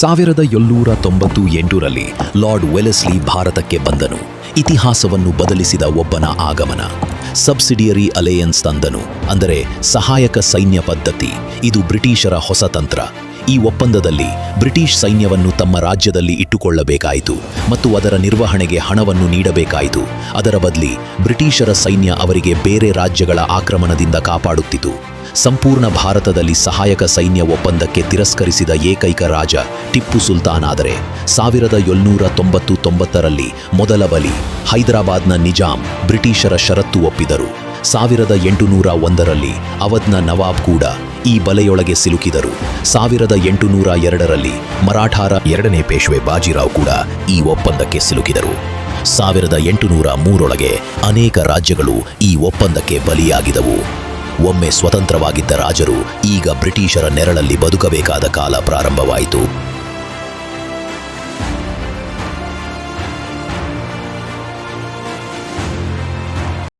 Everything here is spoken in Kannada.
ಸಾವಿರದ ಏಳ್ನೂರ ತೊಂಬತ್ತು ಎಂಟರಲ್ಲಿ ಲಾರ್ಡ್ ವೆಲೆಸ್ಲಿ ಭಾರತಕ್ಕೆ ಬಂದನು. ಇತಿಹಾಸವನ್ನು ಬದಲಿಸಿದ ಒಬ್ಬನ ಆಗಮನ. ಸಬ್ಸಿಡಿಯರಿ ಅಲಯನ್ಸ್ ತಂದನು. ಅಂದರೆ ಸಹಾಯಕ ಸೈನ್ಯ ಪದ್ಧತಿ. ಇದು ಬ್ರಿಟಿಷರ ಹೊಸ ತಂತ್ರ. ಈ ಒಪ್ಪಂದದಲ್ಲಿ ಬ್ರಿಟಿಷ್ ಸೈನ್ಯವನ್ನು ತಮ್ಮ ರಾಜ್ಯದಲ್ಲಿ ಇಟ್ಟುಕೊಳ್ಳಬೇಕಾಯಿತು ಮತ್ತು ಅದರ ನಿರ್ವಹಣೆಗೆ ಹಣವನ್ನು ನೀಡಬೇಕಾಯಿತು. ಅದರ ಬದಲಿ ಬ್ರಿಟಿಷರ ಸೈನ್ಯ ಅವರಿಗೆ ಬೇರೆ ರಾಜ್ಯಗಳ ಆಕ್ರಮಣದಿಂದ ಕಾಪಾಡುತ್ತಿತು. ಸಂಪೂರ್ಣ ಭಾರತದಲ್ಲಿ ಸಹಾಯಕ ಸೈನ್ಯ ಒಪ್ಪಂದಕ್ಕೆ ತಿರಸ್ಕರಿಸಿದ ಏಕೈಕ ರಾಜ ಟಿಪ್ಪು ಸುಲ್ತಾನ್ ಆದರೆ ಸಾವಿರದ ಏಳ್ನೂರ ತೊಂಬತ್ತು ತೊಂಬತ್ತರಲ್ಲಿ ಮೊದಲ ಬಲಿ ಹೈದರಾಬಾದ್ನ ನಿಜಾಂ ಬ್ರಿಟಿಷರ ಷರತ್ತು ಒಪ್ಪಿದರು. ಸಾವಿರದ ಎಂಟುನೂರ ಒಂದರಲ್ಲಿ ಅವಧ್ನ ನವಾಬ್ ಕೂಡ ಈ ಬಲೆಯೊಳಗೆ ಸಿಲುಕಿದರು. ಸಾವಿರದ ಎಂಟುನೂರ ಎರಡರಲ್ಲಿ ಮರಾಠಾರ ಎರಡನೇ ಪೇಶ್ವೆ ಬಾಜಿರಾವ್ ಕೂಡ ಈ ಒಪ್ಪಂದಕ್ಕೆ ಸಿಲುಕಿದರು. ಸಾವಿರದ ಎಂಟುನೂರ ಮೂರೊಳಗೆ ಅನೇಕ ರಾಜ್ಯಗಳು ಈ ಒಪ್ಪಂದಕ್ಕೆ ಬಲಿಯಾಗಿದವು ಒಮ್ಮೆ ಸ್ವತಂತ್ರವಾಗಿದ್ದ ರಾಜರು ಈಗ ಬ್ರಿಟಿಷರ ನೆರಳಲ್ಲಿ ಬದುಕಬೇಕಾದ ಕಾಲ ಪ್ರಾರಂಭವಾಯಿತು.